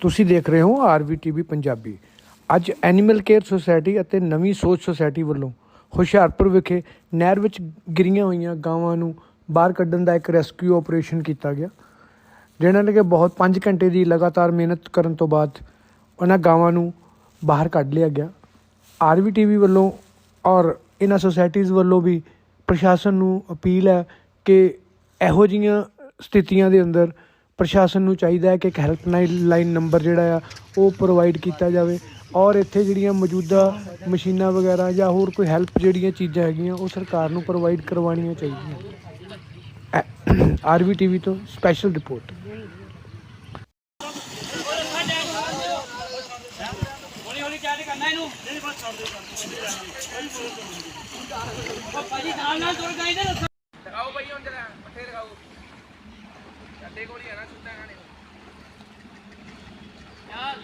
ਤੁਸੀਂ ਦੇਖ ਰਹੇ ਹੋ ਆਰਵੀਟੀਵੀ ਪੰਜਾਬੀ। ਅੱਜ ਐਨੀਮਲ ਕੇਅਰ ਸੁਸਾਇਟੀ ਅਤੇ ਨਵੀਂ ਸੋਚ ਸੁਸਾਇਟੀ ਵੱਲੋਂ ਹੁਸ਼ਿਆਰਪੁਰ ਵਿਖੇ ਨਹਿਰ ਵਿੱਚ ਗਿਰੀਆਂ ਹੋਈਆਂ ਗਾਵਾਂ ਨੂੰ ਬਾਹਰ ਕੱਢਣ ਦਾ ਇੱਕ ਰੈਸਕਿਊ ਆਪਰੇਸ਼ਨ ਕੀਤਾ ਗਿਆ, ਜਿਹਨਾਂ ਨੇ ਕਿ ਬਹੁਤ 5 ਘੰਟੇ ਦੀ ਲਗਾਤਾਰ ਮਿਹਨਤ ਕਰਨ ਤੋਂ ਬਾਅਦ ਉਹਨਾਂ ਗਾਵਾਂ ਨੂੰ ਬਾਹਰ ਕੱਢ ਲਿਆ ਗਿਆ। ਆਰਵੀਟੀਵੀ ਵੱਲੋਂ ਔਰ ਇਹਨਾਂ ਸੁਸਾਇਟੀਜ਼ ਵੱਲੋਂ ਵੀ ਪ੍ਰਸ਼ਾਸਨ ਨੂੰ ਅਪੀਲ ਹੈ ਕਿ ਇਹੋ ਜਿਹੀਆਂ ਸਥਿਤੀਆਂ ਦੇ ਅੰਦਰ ਪ੍ਰਸ਼ਾਸਨ ਨੂੰ ਚਾਹੀਦਾ ਹੈ ਕਿ ਇੱਕ ਹੈਲਪਲਾਈਨ ਲਾਈਨ ਨੰਬਰ ਜਿਹੜਾ ਆ, ਉਹ ਪ੍ਰੋਵਾਈਡ ਕੀਤਾ ਜਾਵੇ। ਔਰ ਇੱਥੇ ਜਿਹੜੀਆਂ ਮੌਜੂਦਾ ਮਸ਼ੀਨਾਂ ਵਗੈਰਾ ਜਾਂ ਹੋਰ ਕੋਈ ਹੈਲਪ ਜਿਹੜੀਆਂ ਚੀਜ਼ਾਂ ਹੈਗੀਆਂ, ਉਹ ਸਰਕਾਰ ਨੂੰ ਪ੍ਰੋਵਾਈਡ ਕਰਵਾਉਣੀਆਂ ਚਾਹੀਦੀਆਂ। ਆਰਵੀਟੀਵੀ ਤੋਂ ਸਪੈਸ਼ਲ ਰਿਪੋਰਟ ਕਰਨਾ ਇਹਨੂੰ ਨਹੀਂ ਬਸ ਛੱਡ ਦੇ ਭਾਜੀ ਨਾਲ ਨਾਲ ਤੁਰ ਗਏ ਨੇ ਸਾਡੇ ਕੋਲ ਹੀ ਆ ਨਾ ਸਿੱਧਾ ਇਹਨਾਂ ਨੇ। ਯਾਰ